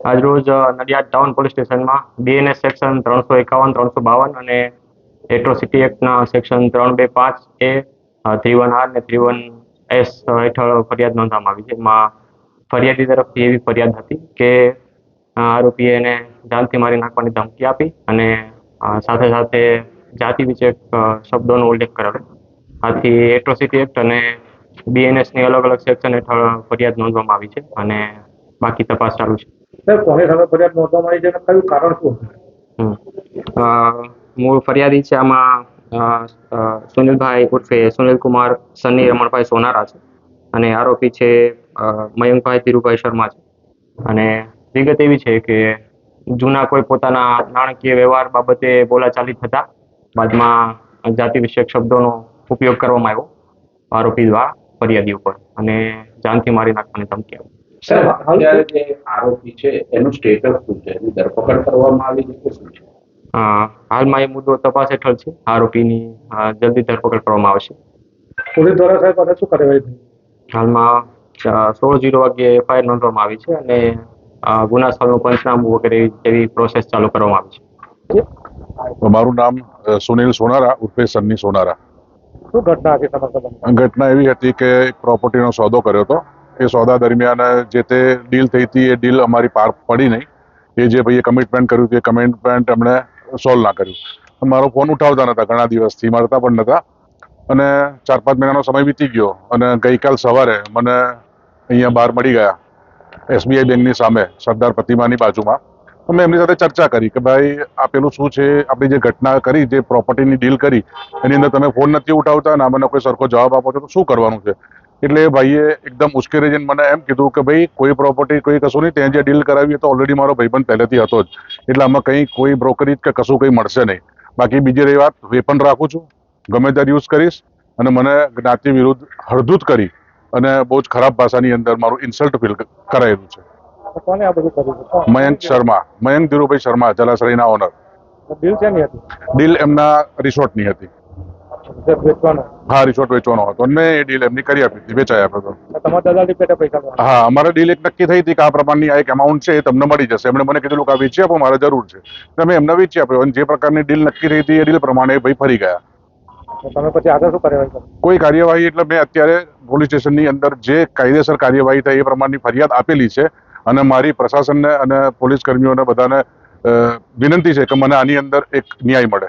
આજરોજ Nadiad town police સ્ટેશનમાં BNS section ત્રણસો એકાવન, ત્રણસો બાવન અને એટ્રોસિટી એક્ટના સેક્શન ત્રણ બે પાંચ એ થ્રી વન આર ને થ્રી વન એસ હેઠળ ફરિયાદ નોંધવામાં આવી છે. એમાં ફરિયાદી તરફથી એવી ફરિયાદ હતી કે આરોપીએ એને જાનથી મારી નાખવાની ધમકી આપી અને સાથે સાથે જાતિ વિશે શબ્દોનો ઉલ્લેખ કરાવ્યો. આથી એટ્રોસિટી એક્ટ અને બીએનએસની અલગ અલગ સેક્શન હેઠળ ફરિયાદ નોંધવામાં આવી છે અને બાકી તપાસ ચાલુ છે. સાહેબ કોની સામે ફરિયાદ નોંધવા મળી છે અને કયું કારણ શું? મૂળ ફરિયાદી છે આમાં સુનિલભાઈ ઉર્ફે સુનિલકુમાર, સન્ની રમણભાઈ સોનારા છે. અને આરોપી છે મયંકભાઈ ધીરુભાઈ શર્મા છે. અને વિગત એવી છે કે જૂના કોઈ પોતાના નાણાકીય વ્યવહાર બાબતે બોલાચાલી થતા બાદમાં જાતિ વિષયક શબ્દોનો ઉપયોગ કરવામાં આવ્યો આરોપી દ્વારા ફરિયાદી ઉપર. અને જાનથી મારી નાખવાની ધમકી આપી. સાહેબ અત્યારે જે આરોપી છે એનું સ્ટેટસ શું છે? એની ધરપકડ કરવામાં આવી છે કે શું છે? હાલમાં એ મુદ્દો તપાસ હેઠળ છે. આરોપીની જલ્દી ધરપકડ કરવામાં આવશે. પોલીસ દ્વારા સાહેબ અને શું કાર્યવાહી થઈ? હાલમાં સોળ જીરો વાગ્યે એફઆઈઆર નોંધવામાં આવી છે અને ગુના સ્થળનું પંચનામું વગેરે એવી- એવી પ્રોસેસ ચાલુ કરવામાં આવી છે. મારું નામ સુનિલ સોનારા ઉર્ફે સન્ની સોનારા. શું ઘટના હતી ઘટના એવી હતી કે એક પ્રોપર્ટીનો સોદો કર્યો હતો. એ સોદા દરમિયાન જે તે ડીલ થઈ હતી, એ ડીલ અમારી પાર પડી નહીં. એ જે ભાઈએ કમિટમેન્ટ કર્યું તે કમિટમેન્ટ એમણે સોલ્વ ના કર્યું. મારો ફોન ઉઠાવતા નહોતા ઘણા દિવસથી મળતા પણ નહોતા અને ચાર પાંચ મહિનાનો સમય વીતી ગયો અને ગઈકાલ સવારે મને અહીંયા બહાર મળી ગયા એસબીઆઈ બેંકની સામે, સરદાર પ્રતિમાની બાજુમાં. તો મેં એમની સાથે ચર્ચા કરી કે ભાઈ, આ પેલું શું છે? આપણી જે ઘટના કરી, જે પ્રોપર્ટીની ડીલ કરી, એની અંદર તમે ફોન નથી ઉઠાવતા ના મને કોઈ સરખો જવાબ આપો છો, તો શું કરવાનું છે? એટલે એ ભાઈએ એકદમ ઉશ્કેરી જઈને મને એમ કીધું કે ભાઈ કોઈ પ્રોપર્ટી કોઈ કશું નહીં ત્યાં જે ડીલ કરાવી તો ઓલરેડી મારો ભાઈબંધ પહેલેથી હતો જ. એટલે આમાં કંઈ કોઈ બ્રોકરેજ કે કશું કંઈ મળશે નહીં. બાકી બીજી રહી વાત વેપન રાખું છું. ગમે ત્યારે યુઝ કરીશ. અને મને જ્ઞાતિ વિરુદ્ધ હળદૂત કરી અને બહુ જ ખરાબ ભાષાની અંદર મારું ઇન્સલ્ટ ફીલ કરાયેલું છે? મયંક શર્મા મયંક ધીરુભાઈ શર્મા જલાશ્રયના ઓનર ડીલ એમના રિસોર્ટની હતી. હા રિસોર્ટ વેચવાનો હતો. ને મેં એ ડીલ એમની કરી આપી હતી વેચાઈ આપ્યો હતો. હા અમારે ડીલ એક નક્કી થઈ હતી કે આ પ્રમાણની આ એક અમાઉન્ટ છે એ તમને મળી જશે. એમણે મને કીધું કે આ વેચી આપો મારે જરૂર છે. તમે એમને વેચી આપ્યો અને જે પ્રકારની ડીલ નક્કી થઈ હતી એ ડીલ પ્રમાણે ભાઈ ફરી ગયા. તમે પછી આગળ શું કાર્યવાહી કોઈ કાર્યવાહી એટલે મેં અત્યારે પોલીસ સ્ટેશનની અંદર જે કાયદેસર કાર્યવાહી થાય એ પ્રમાણની ફરિયાદ આપેલી છે અને મારી પ્રશાસનને અને પોલીસ કર્મીઓને બધાને વિનંતી છે કે મને આની અંદર એક ન્યાય મળે.